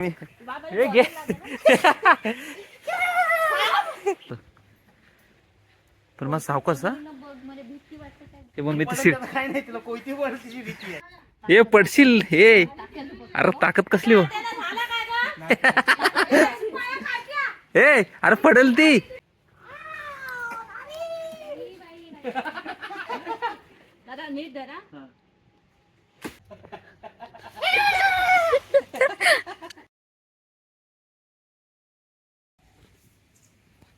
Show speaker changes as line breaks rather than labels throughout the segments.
घे. पण मग सावकाश हा? ते मग मी तर सीट
काय नाही तुला कोणती वरतीची भीती आहे?
हे पडशील हे. अरे ताकद कसली हो? ए अरे पडेल ती.
दादा नीट धरा.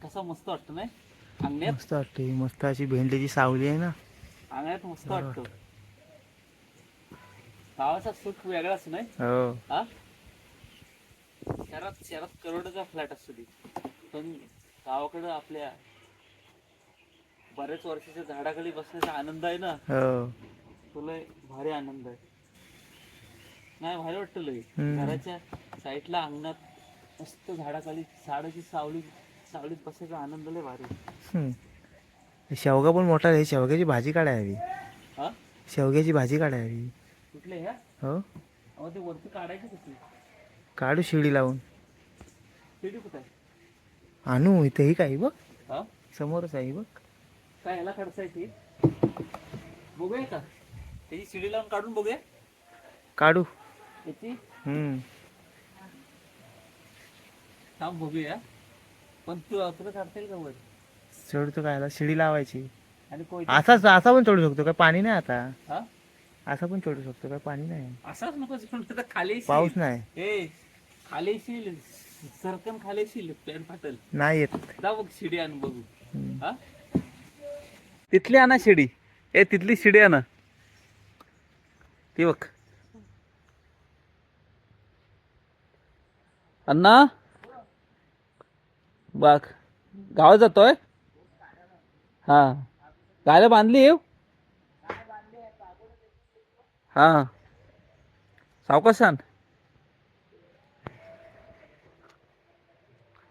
कसा मस्त वाटतं नाही? अंगण्यात?
मस्त वाटते. मस्त अशी भेंडीची सावली आहे ना.
अंगण्यात मस्त वाटतं. गावाचा सुख वेगळाच नाही?
हो.
हा? शहरात शहरात करोडाचा फ्लॅट असतो ती. पण गावाकडं आपल्या बऱ्याच वर्षाच्या झाडाखाली बसण्याचा आनंद आहे ना?
हो.
तुला भारी आनंद आहे. नाही भारी वाटतं लगे
हम्म.
घराच्या साईडला अंगणात मस्त झाडाखाली झाडाची सावली सावलीत बसायचा आनंद लय भारी.
शेवगा पण मोठा आहे शेवग्याची भाजी काढाय हवी.
हा?
शेवग्याची भाजी काढाय हवी.
कुठले
हो?
अहो ते वरती काढायची
काढू शिडी लावून.
पिढी कुठे आहे?
आणू इथेही काही बघ.
हा?
समोरच आहे बघ.
काय ह्याला काढायची बघूया का? त्याची शिडी लावून काढून बघूया.
काढू.
त्याची
हम्म.
थांब बघूया. पण तू तुला काढता येईल का वर
चढतो काय शिडी लावायची.
आणि कोय
असाच असा पण चढू शकतो काय? पाणी नाही आता.
हा?
असा पण चढू शकतो काय? पाणी नाही.
असाच नको तर खाली येशील.
पाऊस नाही.
ए खाली येशील. सरकन खाली येशील प्लॅन फाटल.
नाही येत.
जा बघ शिडी आण बघू.
हम्म.
हा? तिथली आणा शिडी. ए तिथली शिडी आणा. ती बघ. अण्णा? बघ गावात जातोय? हा. गायला बांधली येऊ हा. सावकाशान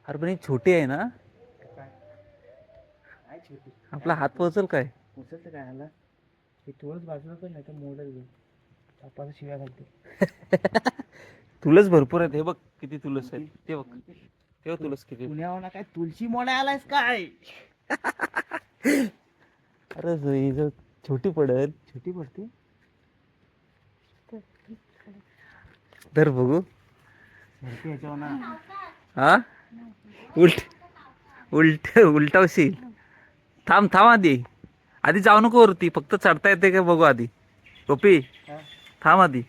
अरे पण ही छोटी आहे ना? आपला हात पोचल काय?
उचलतं काय आला हे थोडंच बाजूला पण नाही तर मोडल तापाचा शिव्या घालते.
तुलस भरपूर आहेत. हे बघ किती तुलस आहेत. ते बघ. बघ तुलस किती.
पुण्यावर काय तुलसी मोडा आलायस काय?
अरे ही जर छोटी पडत
छोटी पडते?
धर बघू.
भरती ना
हा? उलट उलट उलटावशील. थांब थांब आधी. आधी जाऊ नको वरती. फक्त चढता येते का बघू आधी. गोपी
हा.
थांब आधी.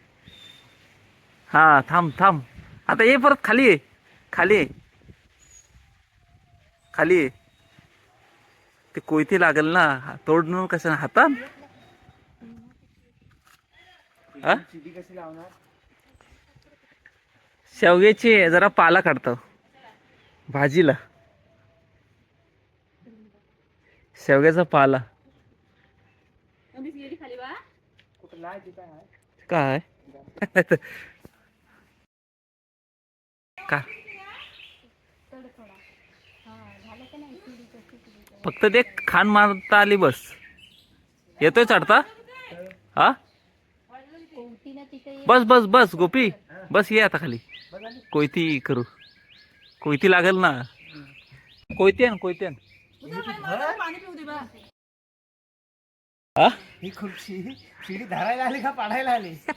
हा थांब थांब. आता ये परत खाली ये. खाली ये. खाली. ते कोयती लागल ना तोडणं कसं हातात हा? शेवग्याची जरा पाला काढतो. भाजीला. शेवग्याचा पाला.
काय?
का? फक्त ते खान मारता आली बस. येतोय चढता? हा? बस बस बस गोपी. बस ये आता खाली. कोयती करू. कोयती लागल ना. कोयती आण कोयती आण
बा
हा
खुर्ची शिडी धरायला आली का पाडायला आली?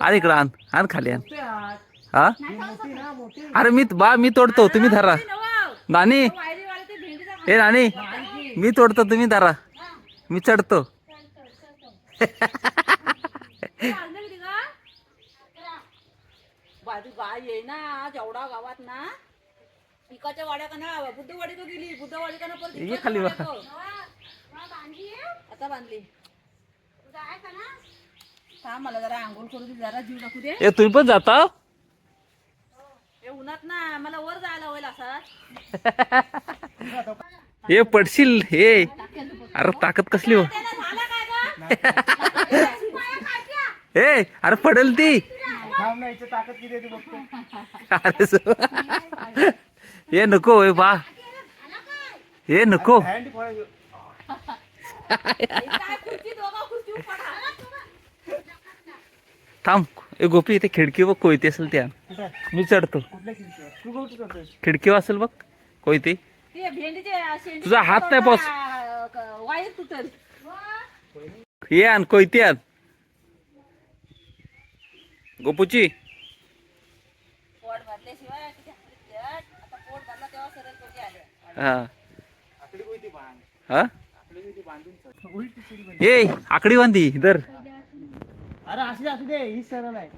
आण इकडं आण. आण खाली आण. हा? अरे मी बा मी तोडतो तुम्ही धरा. नानी. हे नानी मी तोडतो तुम्ही धरा. मी चढतो.
एवढा गावात ना. पिकाच्या वाड्या का ना बुद्धवाडी तो गेली. बुद्धवाडी का ना
खाली बा.
वाड्या तो. आता बांधली. थांब मला जरा आंघोळ करू दे. जरा जीव टाकू दे.
ए तुम्ही पण जाता?
हे उन्हात ना मला वर जायला होईल असा.
हे पडशील हे. अरे ताकद कसली हो? ए अरे पडेल ती. अरे हे नको हे बा. हे नको. थांब. ए गोपी इथे खिडकी बघ कोयती असेल त्या. मी चढतो. खिडकी असेल बघ कोयती. तुझा हात नाही
तुटल.
ये आण कोयती आण. गोपूची. हा.
आकडी कोयती बांध.
हा. ए आकडी बांधी धर
अरे असू दे असू दे ही सरळ आहे.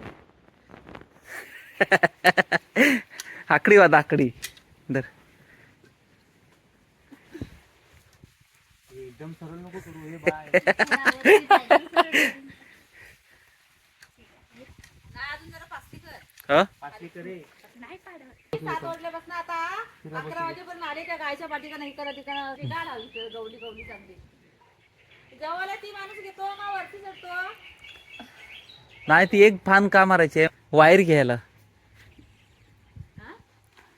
आकडी बांध आकडी. धर.
हे एकदम सरळ नको करू हे बाय.
नाही अजून जरा पास्ती कर
हा
पाचवी करे
सात वाजल्यापासून आता अकरा वाजेपर्यंत आले त्या गायच्या पाठीका नाही करा तिकडं ते गवली गवली चांगली जवळ ती माणूस घेतो का वरती चढतो?
नाही ती एक फान का मारायची वायर घ्यायला.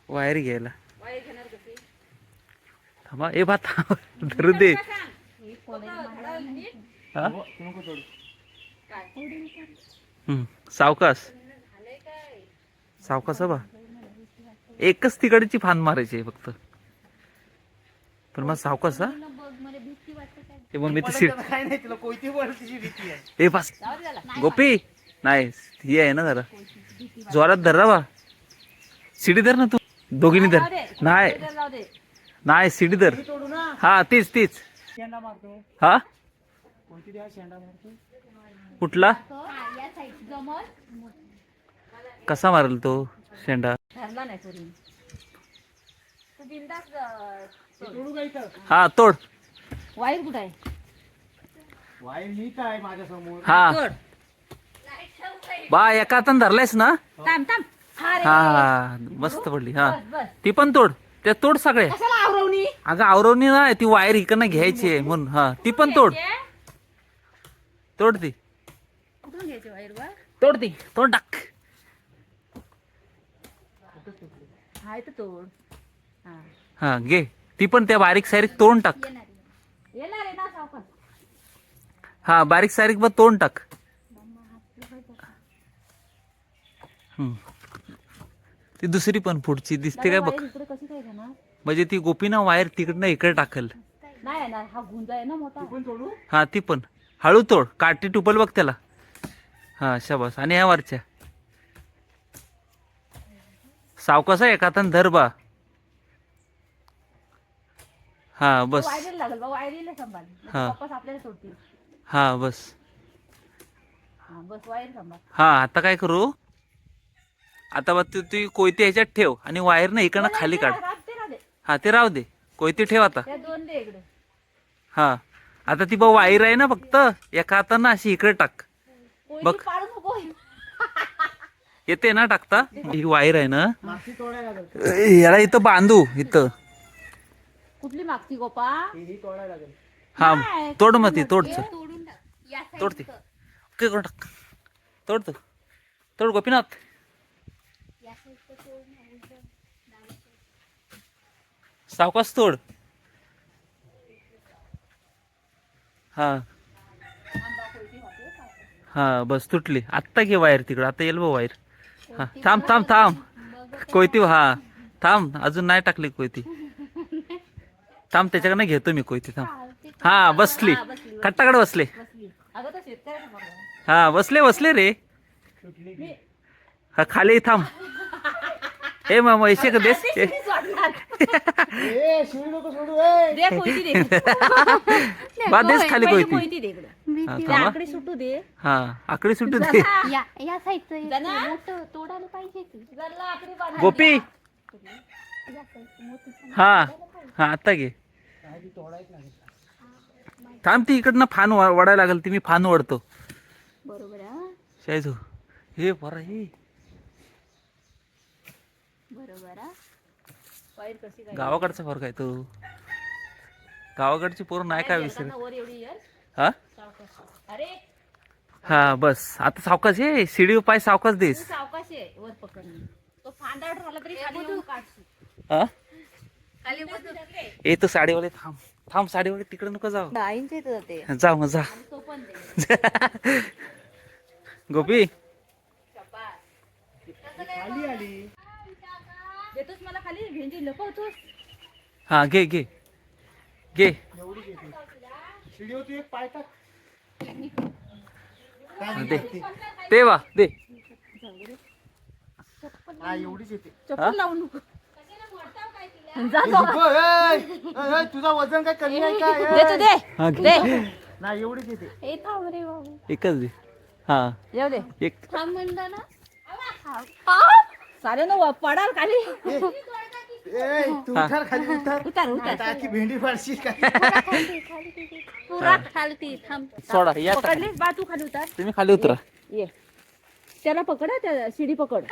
वायर घ्यायला. थांबा ए बा थांब. धरू दे. हा?
तू
काय
सावकाश बा. एकच तिकडची फान मारायची आहे फक्त. पण मग सावकाश हा? ए मग मी ती
तिची भीती
ए
त्याला
गोपी! नाही ही आहे ना जरा. जोरात धर ना बा. शिडी धर ना तू. दोघींनी धर. नाही. नाही शिडी धर.
ही
हा तीच तीच. हा?
कोणती द्या? शेंडा मारतो.
कुठला? कसा मारल तो शेंडा?
हे तोडू
हा
वायर कुठं आहे?
वायर नीट आहे माझ्यासमोर
हा.
तोड.
बा एका हातानं धरलायस ना?
थांब थांब. हा
हा मस्त पडली हा.
बस बस.
ती पण तोड. त्या तोड सगळे.
कशाला आवरवणी?
अगं आवरवणी नाही ती वायर इकडनं घ्यायची आहे म्हणून. हा ती पण तोड. तोड ती.
कुठून घ्यायची वायर वर
तोड ती. तोड टाक.
हाय तर तोड. हा.
हा घे. ती पण त्या बारीक सारीक तोड टाक.
येणार आहे. ना सावकाश.
हा बारीक सारीक बघ तोड टाक हम्म. ती दुसरी पण पुढची दिसते काय बघ.
वायर इकडे कशी काय घेणार?
म्हणजे ती गोपीना वायर तिकडनं इकडे टाकल.
नाही येणार हा गुंजा आहे ना मोठा.
पण तोडू?
हा ती पण. हळू तोड काठी टुपल बघ त्याला. हा शाबास. आणि ह्या वरच्या. सावकाश आहे? एका हातानं धर बा. हा बस.
वायर लागल बा वायरीला सांभाळ.
हा.
वापस आपल्याला सोडतील.
हा बस.
हा बस वायर सांभाळ.
हा आता काय करू? आता बघ तू ती कोयती ह्याच्यात ठेव आणि वायर ना इकडनं खाली काढ. हा ते राहू दे. कोयती ठेव आता.
त्या दोन दे इकडे.
हा. आता ती बघ वायर आहे ना फक्त. एका हातानं अशी इकडे टाक. बघ.
कोयती पाडू नको.
येते ना टाकता. ही वायर आहे ना.
मागची तोडायला लागेल.
याला इथं बांधू इथं.
कुठली मागची गोपा?
ही ही तोडायला लागेल.
हा
नाही,
तोड मग ती तोडच
तोडून टाक. या
तोड ती. ओके करून टाक. तोड तू. तोड गोपीनाथ. सावकाश तोड हा. हा बस तुटली. आत्ता घे वायर तिकडं. आता येईल वायर. हा थांब थांब थांब. कोयती हा. थांब अजून नाही टाकली कोयती. थांब त्याच्याकडनं घेतो मी कोयती. थांब. हा बसली. कट्टाकडे बसले हा बसले बसले रे. हा खाली थांब. हे मग पैसे का देस
दे कोयती दे.
बा देस खाली
पहिली
कोयती
कोयती दे इकडे.
हा,
ते
थांबा.
आकडे सुटू दे.
हा आकडे सुटू दे.
या या साईडचं
जरा.
मोठं तोडायला पाहिजे की
जरा आकडी बांधा.
गोपी.
या साईडचं मोठं
हा हा आता घे.
लागेल
थांब ती इकडनं फान वा- वडायला लागेल ती मी फान वडतो
बरोबर हा.
शायजो हे. बरं हे.
बरोबर हा. कशी काय?
गावाकडचा फरक आहे तो. गावाकडची पोरं नाही काय
वर एवढी यर?
हा?
सावकाश. अरे!
हा बस. आता सावकाश ये. शिडी पाय सावकाश
तू
देस
सावकाश आहे वर पकडणे तो फांदाड झाला तरी खाली येऊन काढशील
हा?
खाली बसून
ए तो साडीवाले थांब. थांब साडीवाले तिकडे नको जाऊ.
आईंच्या इथं जाते.
जा मग जा.
तो पण दे.
गोपी.
खाली
भेंडी लपवतोस
हा घे घे. घे.
एक पाय टाक.
दे. ते वा दे.
हा एवढीच येते.
चप्पल लावून नको.
ए, झुको, ए, ए, ए, तुझा वजन काय कमी आहे का? ए,
दे तू दे.
हा घे.
दे.
नाही एवढीच येते.
ए थांब रे बाबू.
एकच दे. हा.
येऊ दे.
एक.
थांब म्हणलं ना.
सारे ना पडाल खाली.
ए तू उतर खाली उतर
उतार उतार
आता आखी भेंडी फाडशी काय
खालती खालती पुरा खालती थांब.
सोडा या आता.
पकडलीस बा तू खाली उतार.
तुम्ही खाली उतरा.
ये. त्याला पकड हा, त्या शिडी पकड.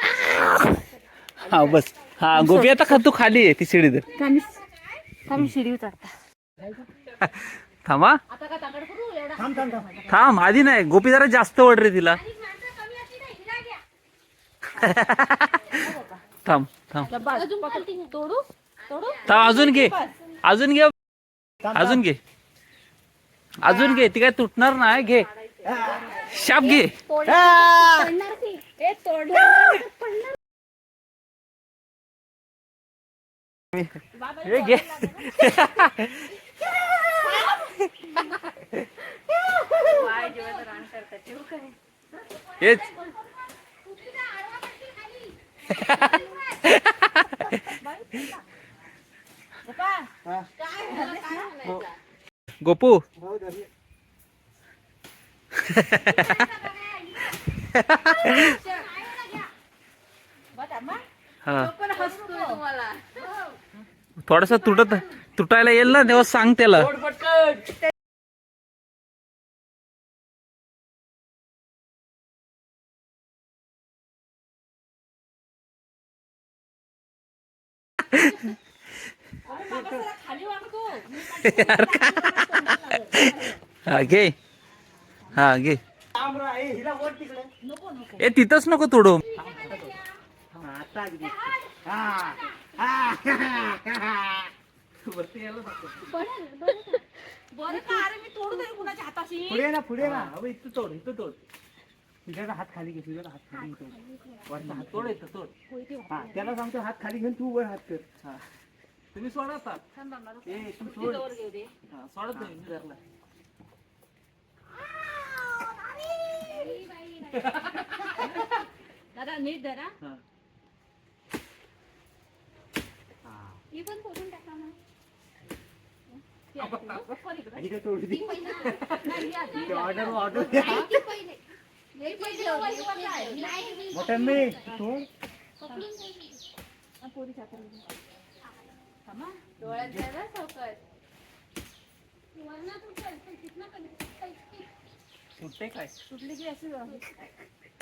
हा बस. हा गोपी आता खा तू खाली आहे ती शिडी
खाली थांब शिडी उतरता
थांबा.
आता का ताकड करू? एवढा.
थांब थांब थांब.
थांब आधी नाही गोपी जरा जास्त ओढ रे तिला. थांब थांब. थांब अजून घे. अजून घे. अजून घे. अजून घे. ती काय तुटणार नाही. घे. शाप घे. घे. हेच
हा.
गोपू. थोडस तुटत तुटायला येईल ना तेव्हा सांग त्याला
खाली वागतो
हा घे. हा घे.
ए,
तिथंच नको तोडू.
हा, आता अगदी हा हा
बरं का अरे मी तोडू तरी कुणाच्या हाताशी
पुढे ना पुढे ना. अबे इथं तोड इथं तोड. तुझ्याचा हात खाली घे तुझ्याचा हात खाली घेऊन तोड वरचा हात. तोड इथं तोड. हा त्याला सांगतो हात खाली घेऊन तू वर हात कर. हा.
तुम्ही सोडा आता.
ए तू सोड.
वर घेऊ दे.
हा, सोडा तुम्ही मी धरला.
दादा नीट धरा.
हा.
ही. पण तोडून टाका मग
आणि काय तोड दी?
नाही
ऑर्डर ऑर्डर
ती पहिले पहिले होती. नाही पकडून ठेवली.
द्यायला सावकाश
डोळ्यात तुटेल, पण तिथनं
सुटते काय
सुटली की अशी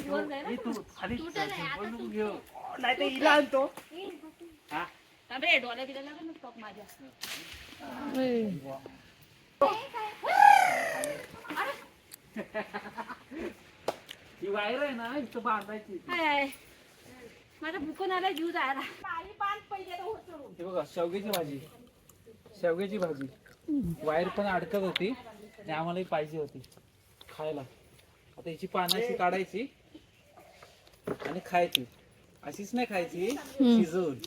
वर जाय
तू खाली
तुटत आहे, आता
घेऊ.
नाही तर हिला आणतो
ना डोळ्या बिल्या लागेल ना टॉप माझ्या
ही वायर आहे ना इथं बांधायची
हाय हाय माझा भुकून आला जीव जायला.
हे बघा शेवग्याची भाजी. शेवग्याची भाजी. वायर पण अडकत होती आणि आम्हालाही पाहिजे होती खायला. आता हिची पानं अशी काढायची आणि खायची. अशीच नाही खायची शिजवून.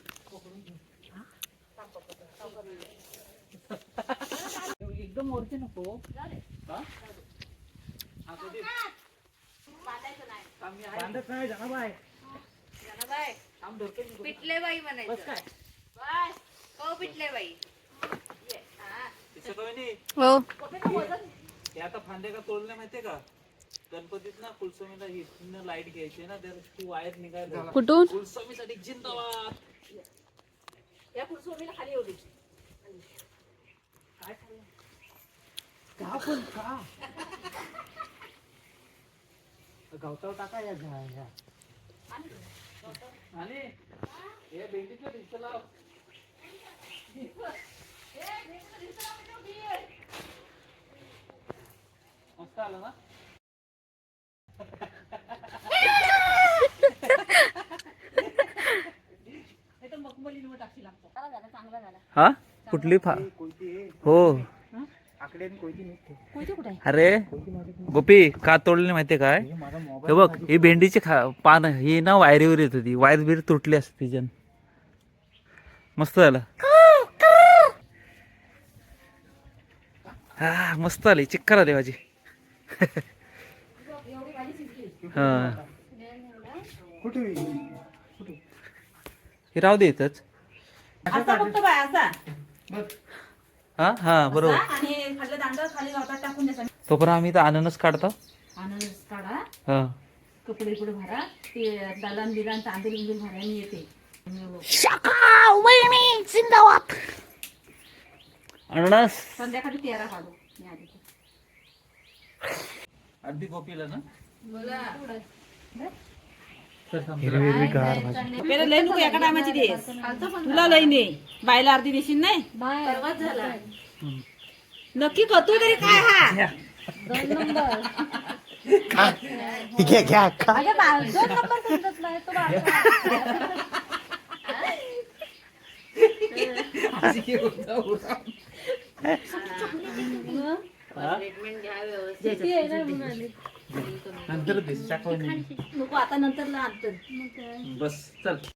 एकदम वरती नको. हा? हा, कधी?
बांधत नाही जाना बाय
मी.
पिटले बाई म्हणायचं.
बस काय?
बाय हो पिटले बाई.
काय
हो.
आता फांद्या का तोडल्या माहितीये का? गणपतीत ना फुलसमीला हिथनं लाइट घ्यायची ना तर ती वायर निघायला
कुठून?
फुलसमीसाठी जिंदाबाद.
या पुरुषोमीला खाली येऊ दे.
का पण का? गवतावर टाका या झाडा
आणि हे भेंडीचं भिंत लाव. मस्त आलं ना?
नाही तर मखमलीनं टाकशी लागतो चांगला झाला चांगला झाला
हा? कुठली फा
कोणती आहे?
हो. अरे गोपी का तोडले माहितीये काय?
हे
हे बघ ही भेंडीची खा पानं ही ना वायरीवर येत होती. वायर बीर तुटली असते तिच्यान मस्त झालं. हा मस्त आली चिक्कर आली माझी. हा. हे राहू दे इथंच.
असा फक्त बाय असा.
बघ
हा? हा बरोबर.
आणि खाल्लं दांड खाली टाकून द्यायचा
आम्ही तर अननस काढतो.
आनंद काढा.
हा.
कपडे भरा. ते दलन बिलन तांदूळ बिंदूळ भरा मी येते.
अननस.
संध्याकाळी तेरा काढू. मी आधी.
अगदी गोपीला ना?
हिरवी हिरवी गार भाजी.
आपल्याला लई नको एका टायमाची देस. तुला लई ने बायला अर्धी देशील नाही? नक्की करतो तरी काय हा.
घ्या. घ्या खा.
अगं बा- दोन नंबर समजत नाही तो बाळा. किती आहे ना म्हणाली.
नंतर दिस
नको आता नंतर आणतो.
बस चल.